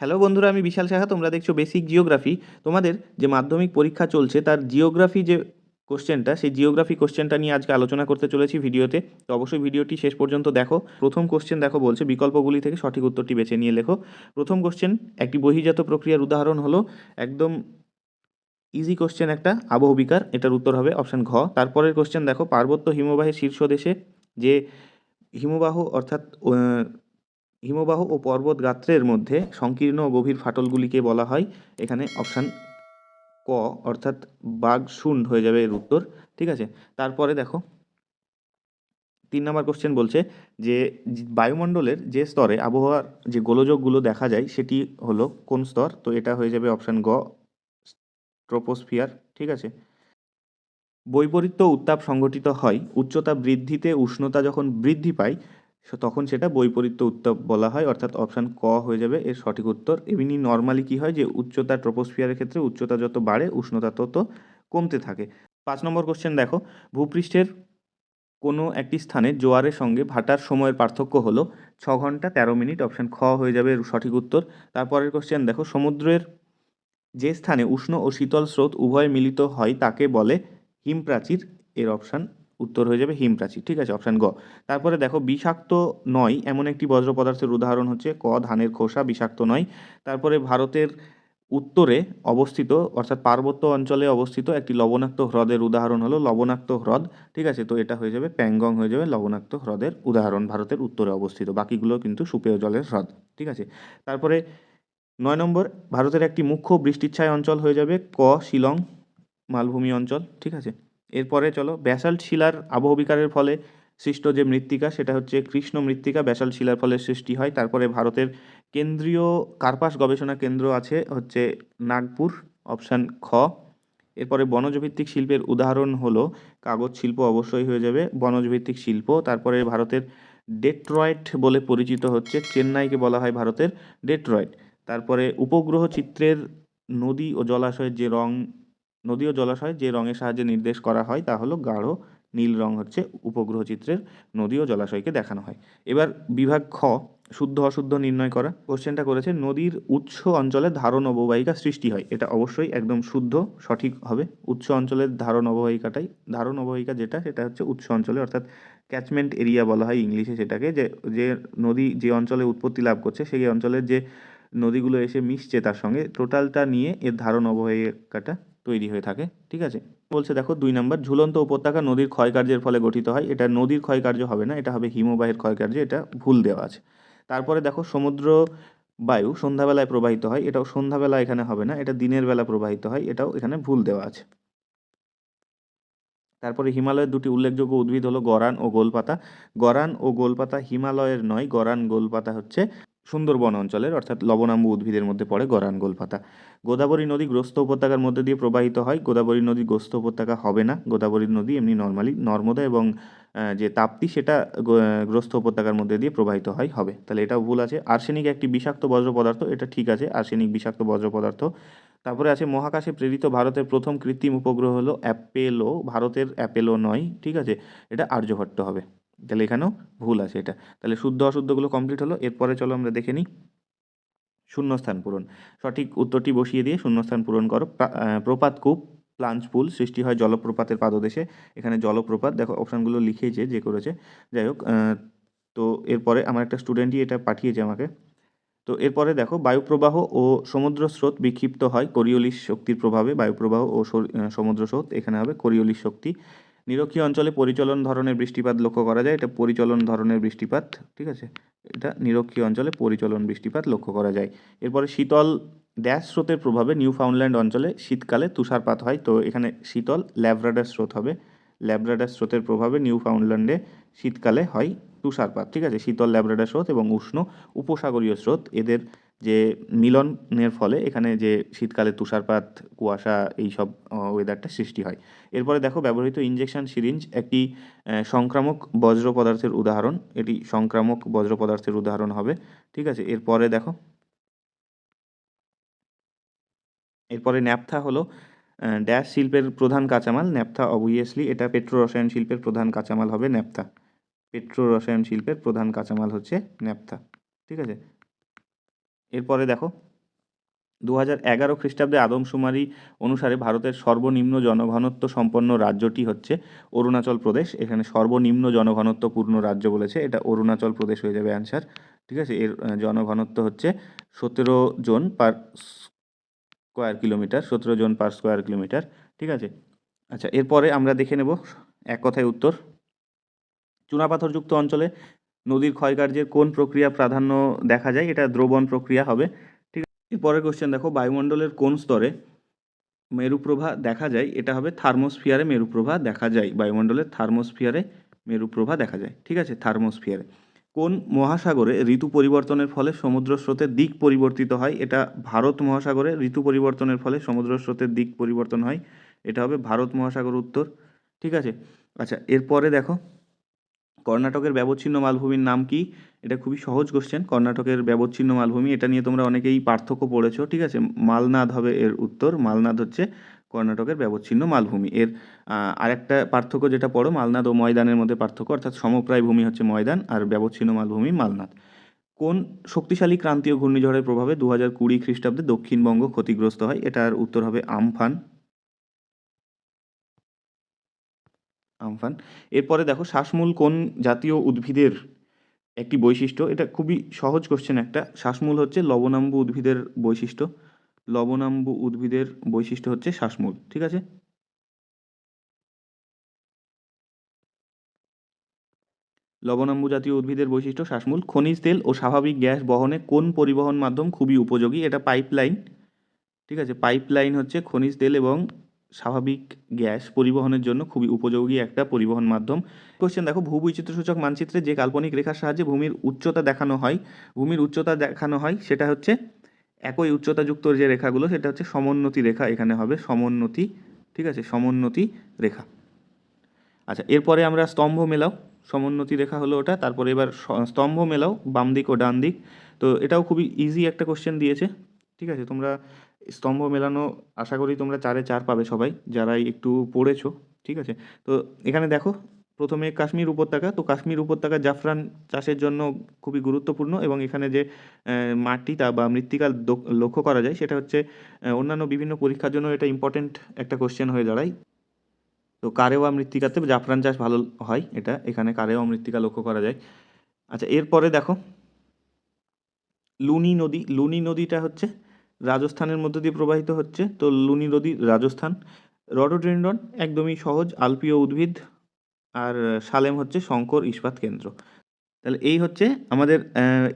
Hello বন্ধুরা, আমি বিশাল সাহা, তোমরা দেখছ বেসিক জিওগ্রাফি তোমাদের যে মাধ্যমিক পরীক্ষা চলছে, তার জিওগ্রাফি যে কোশ্চেনটা সেই জিওগ্রাফি কোশ্চেনটা নিয়ে আজকে আলোচনা করতে চলেছি ভিডিওতে। তো অবশ্যই ভিডিওটি শেষ পর্যন্ত দেখো। প্রথম কোশ্চেন দেখো বলছে, বিকল্পগুলি থেকে সঠিক উত্তরটি বেছে নিয়ে লেখো। প্রথম কোশ্চেন একটি বহিজাত প্রক্রিয়ার উদাহরণ হলো, একদম ইজি কোশ্চেন একটা, আবহবিকার, এটার উত্তর হবে অপশান ঘ। তারপরের কোশ্চেন দেখো, পার্বত্য হিমবাহের শীর্ষ দেশে যে হিমবাহ, অর্থাৎ হিমবাহ ও পর্বত গাত্রের মধ্যে সংকীর্ণ ও গভীর ফাটলগুলিকে বলা হয়। এখানে অপশান ক, অর্থাৎ বাঘ শুন্ড হয়ে যাবে এর উত্তর। ঠিক আছে? তারপরে দেখো, তিন নম্বর কোশ্চেন বলছে যে, বায়ুমণ্ডলের যে স্তরে আবহাওয়ার যে গোলযোগগুলো দেখা যায়, সেটি হলো কোন স্তর? তো এটা হয়ে যাবে অপশান গ ট্রোপোস্ফিয়ার ঠিক আছে? বৈপরীত্য উত্তাপ সংঘটিত হয়, উচ্চতা বৃদ্ধিতে উষ্ণতা যখন বৃদ্ধি পায় তখন সেটা বৈপরীত্য উত্তাপ বলা হয়, অর্থাৎ অপশান ক হয়ে যাবে, এর সঠিক উত্তর। এমনি নর্মালি কি হয় যে, উচ্চতা ট্রোপোস্ফিয়ারের ক্ষেত্রে উচ্চতা যত বাড়ে, উষ্ণতা তত কমতে থাকে। পাঁচ নম্বর কোশ্চেন দেখো, ভূপৃষ্ঠের কোনো একটি স্থানে জোয়ারের সঙ্গে ভাটার সময়ের পার্থক্য হলো ছ ঘণ্টা তেরো মিনিট অপশান খ হয়ে যাবে সঠিক উত্তর। তারপরের কোশ্চেন দেখো, সমুদ্রের যে স্থানে উষ্ণ ও শীতল স্রোত উভয় মিলিত হয়, তাকে বলে হিমপ্রাচীর, এর অপশান উত্তর হয়ে যাবে হিমপ্রাচীর ঠিক আছে? অপশান গ। তারপরে দেখো, বিষাক্ত নয় এমন একটি বজ্র পদার্থের উদাহরণ হচ্ছে ক, ধানের খোসা, বিষাক্ত নয়। তারপরে ভারতের উত্তরে অবস্থিত, অর্থাৎ পার্বত্য অঞ্চলে অবস্থিত একটি লবণাক্ত হ্রদের উদাহরণ হলো লবণাক্ত হ্রদ, ঠিক আছে? তো এটা হয়ে যাবে, প্যাংগং হয়ে যাবে লবণাক্ত হ্রদের উদাহরণ ভারতের উত্তরে অবস্থিত। বাকিগুলো কিন্তু সুপেয় জলের হ্রদ, ঠিক আছে? তারপরে নয় নম্বর, ভারতের একটি মুখ্য বৃষ্টিচ্ছায় অঞ্চল হয়ে যাবে ক, শিলং, মালভূমি অঞ্চল, ঠিক আছে? এরপরে চলো ব্যাসাল্ট শিলার আবহবিকারের ফলে সৃষ্ট যে মৃত্তিকা, সেটা হচ্ছে কৃষ্ণ মৃত্তিকা। ব্যাসাল্ট শিলার ফলে সৃষ্টি হয়। তারপরে ভারতের কেন্দ্রীয় কার্পাস গবেষণা কেন্দ্র আছে হচ্ছে নাগপুর, অপশান খ। এরপরে বনজভিত্তিক শিল্পের উদাহরণ হলো, কাগজ শিল্প অবশ্যই হয়ে যাবে, বনজভিত্তিক শিল্প। তারপরে ভারতের ডেট্রয়েট বলে পরিচিত হচ্ছে, চেন্নাইকে বলা হয় ভারতের ডেট্রয়েট। তারপরে উপগ্রহ চিত্রের নদী ও জলাশয়ের যে রং নদী ও জলাশয় যে রঙের সাহায্যে নির্দেশ করা হয় তা হলো গাঢ় নীল রং হচ্ছে উপগ্রহ চিত্রের নদী ও জলাশয়কে দেখানো হয়। এবার বিভাগ খ, শুদ্ধ অশুদ্ধ নির্ণয় করা। কোশ্চেনটা করেছে, নদীর উৎস অঞ্চলে ধারণ অববাহিকা সৃষ্টি হয়। এটা অবশ্যই একদম শুদ্ধ, সঠিক হবে। উৎস অঞ্চলের ধারণ অববাহিকাটাই ধারণ অববাহিকা যেটা, সেটা হচ্ছে উৎস অঞ্চলে, অর্থাৎ ক্যাচমেন্ট এরিয়া বলা হয় ইংলিশে সেটাকে, যে যে নদী যে অঞ্চলে উৎপত্তি লাভ করছে, সেই অঞ্চলের যে নদীগুলো এসে মিশছে তার সঙ্গে টোটালটা নিয়ে এর ধারণ অববাহিকাটা তৈরি হয়ে থাকে, ঠিক আছে? বলছে, দেখো, দুই নম্বর, ঝুলন্ত উপত্যকা নদীর ক্ষয়কার্যের ফলে গঠিত হয়। এটা নদীর ক্ষয়কার্য হবে না, এটা হবে হিমবাহের ক্ষয়কার্য, এটা ভুল দেওয়া আছে। তারপরে দেখো, সমুদ্র বায়ু সন্ধ্যাবেলায় প্রবাহিত হয়, এটাও সন্ধ্যাবেলা এখানে হবে না, এটা দিনের বেলা প্রবাহিত হয়, এটাও এখানে ভুল দেওয়া আছে। তারপরে হিমালয়ের দুটি উল্লেখযোগ্য উদ্ভিদ হলো গরান ও গোলপাতা। গরান ও গোলপাতা হিমালয়ের নয়, গরান গোলপাতা হচ্ছে সুন্দরবন অঞ্চলের, অর্থাৎ লবণাম্বু উদ্ভিদের মধ্যে পড়ে গরান গোলপাতা। গোদাবরী নদী গ্রস্ত উপত্যকার মধ্যে দিয়ে প্রবাহিত হয়। গোদাবরী নদী গ্রস্ত উপত্যকা হবে না। গোদাবরী নদী এমনি নর্মালি নর্মদা এবং যে তাপ্তি সেটা গ্রস্ত উপত্যকার মধ্যে দিয়ে প্রবাহিত হয়, হবে। তাহলে এটাও ভুল আছে। আর্সেনিক একটি বিষাক্ত বজ্র পদার্থ, এটা ঠিক আছে, আর্সেনিক বিষাক্ত বজ্র পদার্থ। তারপরে আছে মহাকাশে প্রেরিত ভারতের প্রথম কৃত্রিম উপগ্রহ হলো অ্যাপেলো। ভারতের অ্যাপেলো নয়, ঠিক আছে? এটা আর্যভট্ট হবে। তাহলে এখানেও ভুল আছে এটা। তাহলে শুদ্ধ অশুদ্ধগুলো কমপ্লিট হলো, এরপরে চলো আমরা দেখে নিই। শূন্যস্থান পূরণ। সঠিক উত্তরটি বসিয়ে দিয়ে শূন্যস্থান পূরণ করো। প্রপাত কূপ, প্লাঞ্চ পুল সৃষ্টি হয় জলপ্রপাতের পাদদেশে। এখানে জলপ্রপাত, দেখো অপশানগুলো লিখেছে যে করেছে। যাই হোক তো এরপরে আমার একটা স্টুডেন্টই এটা পাঠিয়েছে আমাকে। তো এরপরে দেখো, বায়ুপ্রবাহ ও সমুদ্র স্রোত বিক্ষিপ্ত হয় কোরিওলিস শক্তির প্রভাবে। বায়ুপ্রবাহ ও সমুদ্র স্রোত এখানে হবে কোরিওলিস শক্তি। নিরক্ষীয় অঞ্চলে পরিচলন ধরনের বৃষ্টিপাত লক্ষ্য করা যায়। এটা পরিচলন ধরনের বৃষ্টিপাত, ঠিক আছে? এটা নিরক্ষীয় অঞ্চলে পরিচলন বৃষ্টিপাত লক্ষ্য করা যায়। এরপরে শীতল ড্যাশ স্রোতের প্রভাবে নিউ ফাউন্ডল্যান্ড অঞ্চলে শীতকালে তুষারপাত হয়। তো এখানে শীতল ল্যাব্রাডার স্রোত হবে। ল্যাব্রাডার স্রোতের প্রভাবে নিউ ফাউন্ডল্যান্ডে শীতকালে হয় তুষারপাত, ঠিক আছে? শীতল ল্যাব্রাডার স্রোত এবং উষ্ণ উপসাগরীয় স্রোত। এদের যে মিলনের ফলে এখানে যে শীতকালে তুষারপাত, কুয়াশা এইসব ওয়েদারটা সৃষ্টি হয়। এরপরে দেখো ব্যবহৃত ইনজেকশন সিরিঞ্জ একটি সংক্রামক বজ্র পদার্থের উদাহরণ। এটি সংক্রামক বজ্র পদার্থের উদাহরণ হবে, ঠিক আছে? এরপরে দেখো, এরপরে ন্যাপথা হলো ড্যাশ শিল্পের প্রধান কাঁচামাল, ন্যাপথা অবভিয়াসলি এটা পেট্রো রসায়ন শিল্পের প্রধান কাঁচামাল হবে ন্যাপথা। পেট্রো রসায়ন শিল্পের প্রধান কাঁচামাল হচ্ছে ন্যাপথা, ঠিক আছে? এরপরে দেখো দু হাজার এগারো খ্রিস্টাব্দে আদমশুমারি অনুসারে ভারতের সর্বনিম্ন জনঘনত্ব সম্পন্ন রাজ্যটি হচ্ছে অরুণাচল প্রদেশ। এখানে সর্বনিম্ন জনঘনত্বপূর্ণ রাজ্য বলেছে। এটা অরুণাচল প্রদেশ হয়ে যাবে অ্যান্সার ঠিক আছে? এর জনঘনত্ব হচ্ছে সতেরো জন পার স্কোয়ার কিলোমিটার সতেরো জন পার স্কোয়ার কিলোমিটার ঠিক আছে? আচ্ছা এরপরে আমরা দেখে নেব এক কথায় উত্তর। চুনাপাথরযুক্ত অঞ্চলে নদীর ক্ষয়কার্যের কোন প্রক্রিয়া প্রাধান্য দেখা যায়? এটা দ্রবণ প্রক্রিয়া হবে। ঠিক আছে এরপরের কোশ্চেন দেখো, বায়ুমণ্ডলের কোন স্তরে মেরুপ্রভা দেখা যায়? এটা হবে থার্মোস্ফিয়ারে মেরুপ্রভা দেখা যায়। বায়ুমণ্ডলের থার্মোস্ফিয়ারে মেরুপ্রভা দেখা যায়। ঠিক আছে, থার্মোস্ফিয়ারে। কোন মহাসাগরে ঋতু পরিবর্তনের ফলে সমুদ্র স্রোতের দিক পরিবর্তিত হয়? এটা ভারত মহাসাগরে ঋতু পরিবর্তনের ফলে সমুদ্র স্রোতের দিক পরিবর্তন হয়। এটা হবে ভারত মহাসাগর উত্তর। ঠিক আছে আচ্ছা এরপরে দেখো কর্ণাটকের ব্যবচ্ছিন্ন মালভূমির নাম কি? এটা খুবই সহজ কোশ্চেন কর্ণাটকের ব্যবচ্ছিন্ন মালভূমি, এটা নিয়ে তোমরা অনেকেই পার্থক্য পড়েছো, ঠিক আছে? মালনাদ হবে এর উত্তর, মালনাদ হচ্ছে কর্ণাটকের ব্যবচ্ছিন্ন মালভূমি। এর আরেকটা পার্থক্য যেটা পড়ো, মালনাদ ও ময়দানের মধ্যে পার্থক্য, অর্থাৎ সমপ্রায় ভূমি হচ্ছে ময়দান আর ব্যবচ্ছিন্ন মালভূমি মালনাদ। কোন শক্তিশালী ক্রান্তীয় ঘূর্ণিঝড়ের প্রভাবে দু হাজার কুড়ি খ্রিস্টাব্দে দক্ষিণবঙ্গ ক্ষতিগ্রস্ত হয়? এটার উত্তর হবে আমফান। আমফান। এরপরে দেখো, শ্বাসমূল কোন জাতীয় উদ্ভিদের একটি বৈশিষ্ট্য? এটা খুবই সহজ কোশ্চেন একটা। শ্বাসমূল হচ্ছে লবণাম্বু উদ্ভিদের বৈশিষ্ট্য। লবণাম্বু উদ্ভিদের বৈশিষ্ট্য হচ্ছে শ্বাসমূল, ঠিক আছে? লবণাম্বু জাতীয় উদ্ভিদের বৈশিষ্ট্য, শ্বাসমূল। খনিজ তেল ও স্বাভাবিক গ্যাস বহনে কোন পরিবহন মাধ্যম খুবই উপযোগী? এটা পাইপলাইন ঠিক আছে? পাইপলাইন হচ্ছে খনিজ তেল এবং স্বাভাবিক গ্যাস পরিবহনের জন্য খুবই উপযোগী একটা পরিবহন মাধ্যম। কোশ্চেন দেখো, ভূবৈচিত্র্যসূচক মানচিত্রে যে কাল্পনিক রেখার সাহায্যে ভূমির উচ্চতা দেখানো হয়, ভূমির উচ্চতা দেখানো হয়, সেটা হচ্ছে একই উচ্চতাযুক্ত যে রেখাগুলো, সেটা হচ্ছে সমোন্নতি রেখা, এখানে হবে সমোন্নতি, ঠিক আছে? সমোন্নতি রেখা। আচ্ছা এরপরে আমরা স্তম্ভ মেলাও, সমোন্নতি রেখা হলো ওটা, তারপরে এবার স্তম্ভ মেলাও, বাম দিক ও ডান দিক। তো এটাও খুবই ইজি একটা কোশ্চেন দিয়েছে, ঠিক আছে? তোমরা স্তম্ভ মেলানো আশা করি তোমরা চারে চার পাবে সবাই, যারাই একটু পড়েছো, ঠিক আছে? তো এখানে দেখো, প্রথমে কাশ্মীর উপত্যকা। তো কাশ্মীর উপত্যকা জাফরান চাষের জন্য খুবই গুরুত্বপূর্ণ এবং এখানে যে মাটিটা বা মৃত্তিকা লক্ষ্য করা যায়, সেটা হচ্ছে অন্যান্য বিভিন্ন পরীক্ষার জন্য এটা ইম্পর্টেন্ট একটা কোশ্চেন হয়ে দাঁড়ায়। তো কারেওয়া মৃত্তিকাতে জাফরান চাষ ভালো হয় এটা, এখানে কারেওয়া মৃত্তিকা লক্ষ্য করা যায়। আচ্ছা এরপরে দেখো, লুনি নদী, লুনি নদীটা হচ্ছে রাজস্থানের মধ্য দিয়ে প্রবাহিত হচ্ছে, তো লুনি নদী রাজস্থান। রডোডেন্ড্রন একদমই সহজ, আলপীয় উদ্ভিদ, আর সালেম হচ্ছে শঙ্কর ইস্পাত কেন্দ্র। তাহলে এই হচ্ছে আমাদের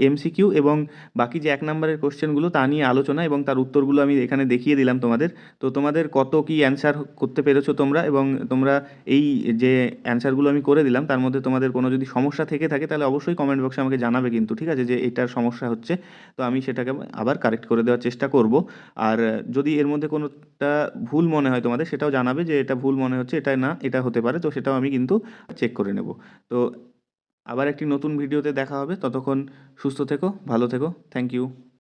এমসিকিউ এবং বাকি যে এক নম্বরের কোশ্চেনগুলো তা নিয়ে আলোচনা এবং তার উত্তরগুলো আমি এখানে দেখিয়ে দিলাম তোমাদের। তো তোমাদের কত কি অ্যান্সার করতে পেরেছ তোমরা এবং তোমরা এই যে অ্যান্সারগুলো আমি করে দিলাম, তার মধ্যে তোমাদের কোনো যদি সমস্যা থেকে থাকে তাহলে অবশ্যই কমেন্ট বক্সে আমাকে জানাবে কিন্তু, ঠিক আছে? যে এটার সমস্যা হচ্ছে। তো আমি সেটাকে আবার কারেক্ট করে দেওয়ার চেষ্টা করব। আর যদি এর মধ্যে কোনোটা ভুল মনে হয় তোমাদের, সেটাও জানাবে যে এটা ভুল মনে হচ্ছে, এটা না, এটা হতে পারে। তো সেটাও আমি কিন্তু চেক করে নেব। তো আবার একটি নতুন ভিডিওতে দেখা হবে। ততক্ষণ সুস্থ থেকো ভালো থেকো। Thank you